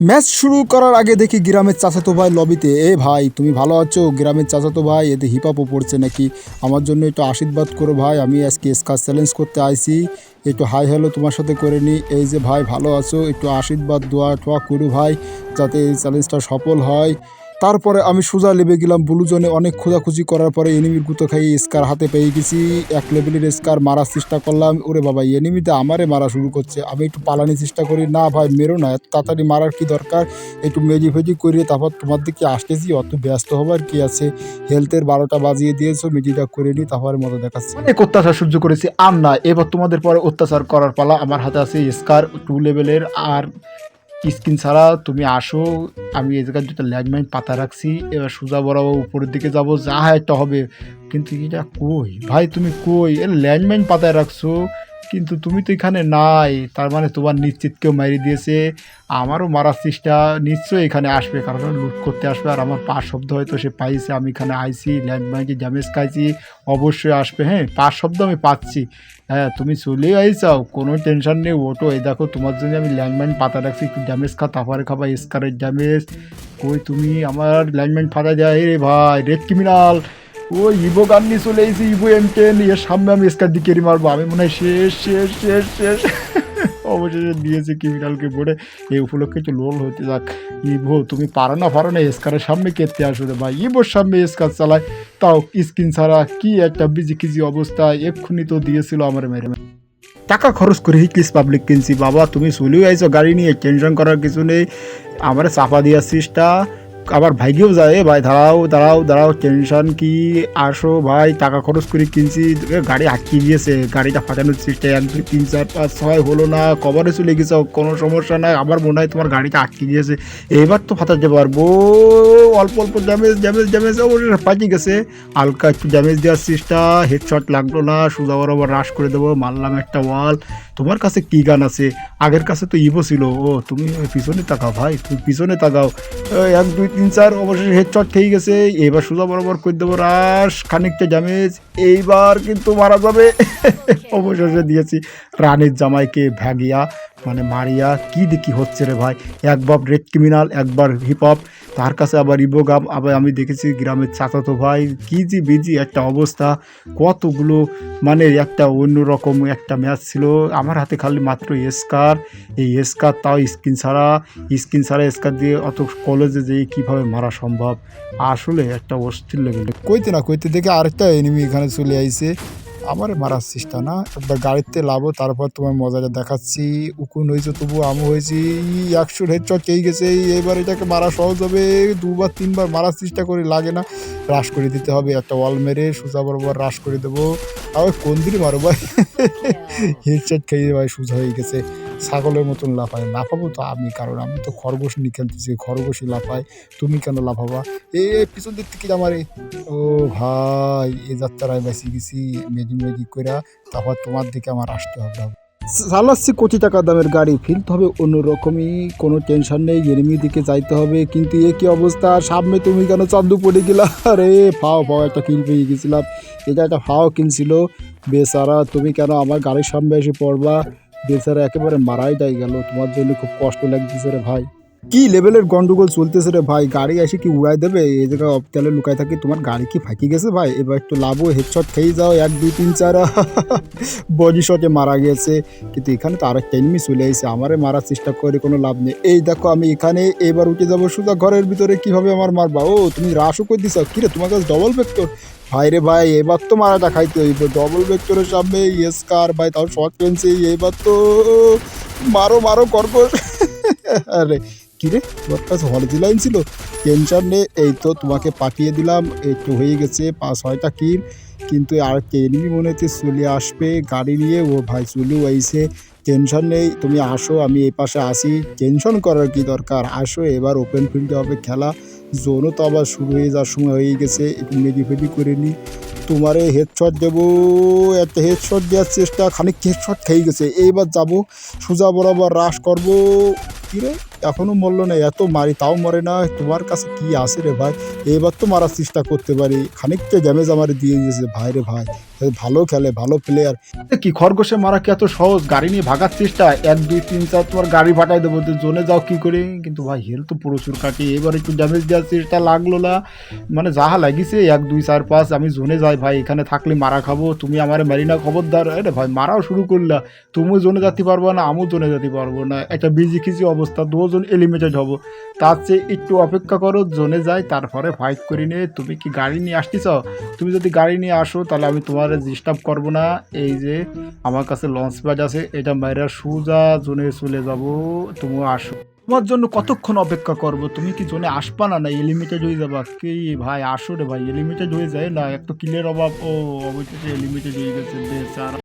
Match শুরু করার আগে দেখি গ্রামের চাচাতো ভাই লবিতে, এ ভাই, তুমি ভালো আছো? গ্রামের চাচাতো ভাই, এতে হিপাপও পড়ছে নাকি? আমার জন্য একটু আশীর্বাদ করো ভাই, আমি আজকে স্কার চ্যালেঞ্জ করতে আইছি। একটু হাই হ্যালো তোমার সাথে করে নি। এই যে ভাই, ভালো আছো? একটু আশীর্বাদ দোয়া টোয়া করু ভাই, যাতে এই চ্যালেঞ্জটা সফল হয়। তারপরে আমি সোজা লেবে গেলাম ব্লু জোনে অনেক খোঁজাখুঁজি করার পরে এনিমির গুতো খাই স্কার হাতে পেয়ে গেছি। এক লেভেলের স্কার মারার চেষ্টা করলাম। ওরে বাবা এনিমিতে আমারে মারা শুরু করছে। আমি একটু পালানোর চেষ্টা করি। না ভাই, মেরো না। তাড়াতাড়ি মারার কি দরকার? একটু মেজি ফেজি করে তারপর তোমার দিকে আসতেছি। অত ব্যস্ত হবার কি আছে? হেলথের বারোটা বাজিয়ে দিয়েছ মেজিটা করে নি, তারপরে মতো দেখাচ্ছি। অনেক অত্যাচার সহ্য করেছি। আর না, এবার তোমাদের পরে অত্যাচার করার পালা আমার হাতে আছে স্কার টু লেভেলের আর স্কিন ছাড়া তুমি আসো, আমি এই জায়গায় দুটো ল্যান্ডমাইন পাতা রাখছি, এবার সোজা বরাবর উপরের দিকে যাব, যা একটা হবে। কিন্তু এটা কই? ভাই, তুমি কই? এ ল্যান্ডমাইন পাতায় রাখছো? কিন্তু তুমি তো এখানে নাই। তার মানে তোমার নিশ্চিত কেউ মারি দিয়েছে। আমারও মারার চেষ্টা নিশ্চয়ই এখানে আসবে, কারণ লুট করতে আসবে। আর আমার পা শব্দ হয়তো সে পাইছে, আমি এখানে আইছি ল্যান্ডমাইনকে ড্যামেজ খাইছি, অবশ্যই আসবে। হ্যাঁ পাঁচ শব্দ আমি পাচ্ছি। হ্যাঁ তুমি চলেই আইসাও কোনো টেনশন নেই। ওটো, এই দেখো, তোমার জন্য আমি ল্যান্ডমাইন পাতা রাখছি, একটু ড্যামেজ খা, তারপরে খাবা স্কারের ড্যামেজ কই তুমি? আমার ল্যান্ডমাইন ফাটা যায় রে ভাই রেড ক্রিমিনাল ও, ইভো গান নিয়ে চলে এসেছি, ইভো এম টেন এর সামনে আমি স্কার দিকে মারবো। আমি মনে হয় শেষ শেষ শেষ শেষ। অবশেষে দিয়েছে ক্রিমিনালকে পড়ে এই উপলক্ষে একটু লোল হতে যাক। ইভো, তুমি পারো না পারো না, স্কারের সামনে কেটে আসো রে ভাই। ইভোর সামনে স্কার চালায়। তাও স্কিন ছাড়া কি একটা বিজি কিজি অবস্থা, এক্ষুনি তো দিয়েছিল আমার মেরে। টাকা খরচ করে হিটলিস পাবলিক কিনছি, বাবা। তুমি চলেও আইছো, গাড়ি নিয়ে, টেনশন করার কিছু নেই। আমার চাপা দিয়া সিসটা। আবার ভাইগেও যায় ভাই দাঁড়াও দাঁড়াও দাঁড়াও টেনশন কি? আসো ভাই, টাকা খরচ করে কিনছি। গাড়ি আটকে গিয়েছে গাড়িটা ফাটানোর চেষ্টা এক দুই তিন চার পাঁচ ছয় হলো না কভারে চলে গেছে, কোনো সমস্যা নাই। আমার মনে হয় তোমার গাড়িটা আটকে গিয়েছে এবার তো ফাটাতে পারব। অল্প অল্প ড্যামেজ ড্যামেজ ড্যামেজ পাঠিয়ে গেছে। হালকা একটু ড্যামেজ দেওয়ার চেষ্টা হেডশট লাগল না, সোজা বরাবর রাশ করে দেবো, মারলাম একটা ওয়াল তোমার কাছে কি গান আছে? আগের কাছে তো ইভো ছিল। ও, তুমি পিছনে তাকাও ভাই, তুমি পিছনে তাকাও। এক, দুই তিন চার অবশেষে হেডশট খেয়ে গেছে। এবার সোজা বরাবর করে দেবো রাস খানিকটা ড্যামেজ এইবার কিন্তু মারা যাবে। অবশেষে দিয়েছি রানের জামাইকে ভ্যাগিয়া মানে মারিয়া, কি দেখি হচ্ছে রে ভাই? একবার রেড ক্রিমিনাল একবার হিপ হপ তার কাছে আবার ইবোগাম আবার আমি দেখেছি গ্রামের চাচাতো ভাই। কি যে বিজি একটা অবস্থা। কতগুলো মানে একটা অন্যরকম একটা ম্যাচ ছিল। আমার হাতে খালি মাত্র স্কার এই স্কার তাও স্কিন ছাড়া। স্কিন ছাড়া স্কার দিয়ে অত কলেজে যেয়ে কীভাবে মারা সম্ভব? আসলে একটা অস্থির লেগে কইতে না কইতে দেখে আরেকটা এনিমি এখানে চলে আইছে। আমারে মারার চেষ্টা না। একবার গাড়িতে লাভো তারপর তোমার মজাটা দেখাচ্ছি। উকুন হয়েছে তবু আমি হয়েছি একশো হেডশট চেয়ে গেছে। এবার এটাকে মারা সহজ হবে। দুবার তিনবার মারার চেষ্টা করে লাগে না। রাশ করে দিতে হবে। একটা ওয়াল মেরে সোজা বরাবর হ্রাস করে দেবো। আবার কোন দিনই মারো ভাই। হেডশট খেয়ে ভাই সোজা হয়ে গেছে। ছাগলের মতন লাফায়। লাফাবো তো আমি, কারণ আমি তো খরগোশ নিয়ে খেলতেছি, খরগোশই লাফায়। তুমি কেন লাফাবা? এ পিছন দিক থেকে আমার ও ভাই, এ যাত্রায় বেঁচে গেছি, মেজি মেজি করে তারপর তোমার দিকে আমার আসতে হবে। চালাচ্ছি কোটি টাকা দামের গাড়ি, ফিরতে হবে অন্যরকমই কোনো টেনশন নেই এনিমি দিকে যাইতে হবে, কিন্তু এ কি অবস্থা? সামনে তুমি কেন চান্দু পড়ে গেলা? আরে, ফাও ফাও, একটা কিল পেয়ে গেছিলাম। এটা একটা ফাও কিনছিল। বেচারা, তুমি কেন আমার গাড়ির সামনে এসে পড়বা? বেচারা একেবারে মারাই যাই গেল। তোমার জন্য খুব কষ্ট লাগতেছে রে ভাই। কি লেভেলের গন্ডগোল চলতেছে রে ভাই? গাড়ি এসে কি উড়াই দেবে? এই জায়গায় অপতালে লুকায় থাকি, তোমার গাড়ি কি ফাঁকি গেছে ভাই? এবার একটু লাভও হেডশট খেয়ে যাও, এক, দুই, তিন, চার। বডি শটে মারা গেছে। কিন্তু এখানে তো আরেকটা এনিমি চলে এসেছে আমারে মারার চেষ্টা করে কোনো লাভ নেই। এই দেখো, আমি এখানে, এবার উঠে যাব সোজা ঘরের ভিতরে। কীভাবে আমার মারবা? ও, তুমি রাশও করে দিছ। কিরে, তোমার কাছে ডবল ভেক্টর ভাই রে ভাই, এবার তো মারাটা খাইতে হইবে। ডবল ভেক্টরের সামনে ইয়েস্কার ভাই, তাও শর্ট পেন্সি এবার তো মারো মারো, কর্কশ। আরে, কিরে? তোমার কাছে হলদি লাইন ছিল? টেনশন নেই, এই তো তোমাকে পাঠিয়ে দিলাম, একটু হয়ে গেছে, পাঁচ, ছয়টা কিল কিন্তু আর এনিমি মনে হচ্ছে চলে আসবে গাড়ি নিয়ে? ও ভাই, চলেও আইসে টেনশন নেই, তুমি আসো, আমি এই পাশে আসি টেনশন করার কি দরকার? আসো, এবার ওপেন ফিল্ডে হবে খেলা। জোনও তো আবার শুরু হয়ে যাওয়ার সময় হয়ে গেছে, একটু মেডি ফেডি করে নিই। তোমারে হেডশট দেবো একটা হেডশট দেওয়ার চেষ্টা, খানিক হেডশট খেয়ে গেছে। এইবার যাব, সোজা বরাবর রাশ করব। কিরে এখনও মরলো না, এত মারি, তাও মরে না, তোমার কাছে কি আছে রে ভাই? এবার তো মারার চেষ্টা করতে পারি। খানিকটা ড্যামেজ আমার দিয়ে দিয়েছে ভাই রে ভাই। ভালো খেলে, ভালো প্লেয়ার কি খরগোশে মারা কি এত সহজ? গাড়ি নিয়ে ভাগার চেষ্টা। এক, দুই, তিন, চার, তোমার গাড়ি ফাটাই দেবো। জোনে যাও কি করে? কিন্তু ভাই হেল তো প্রচুর কাটি এবার একটু ড্যামেজ দেওয়ার চেষ্টা লাগল না। মানে যাহা লাগিছে, এক, দুই, চার, পাঁচ, আমি জোনে যাই। ভাই, এখানে থাকলে মারা খাব। তুমি আমার মারিনা খবরদার। আরে ভাই, মারাও শুরু করলা। তুমিও জোনে যেতে পারব না, আমিও জোনে যেতে পারব না। একটা বিজি খিজি অবস্থা। দুজন এলিমিটেড হব। তার চেয়ে একটু অপেক্ষা করো, জোনে যাই। তারপরে ফাইট করে নিয়ে। তুমি কি গাড়ি নিয়ে আসতেছ তুমি যদি গাড়ি নিয়ে আসো, তাহলে আমি তোমার ডিস্টার্ব করব না। এই যে আমার কাছে লঞ্চ প্যাড আছে, এটা মাইরা সুজা জোনে চলে যাব। তুমি আসো। তোমার জন্য কতক্ষণ অপেক্ষা করব? তুমি কি জোনে আসবা না? না এলিমিটেড হয়ে যাবা। কি ভাই, আসো রে ভাই। এলিমিটেড হয়ে যায় না। একটু কিলের অভাব। ও অবশ্যই এলিমিটেড হয়ে গেছে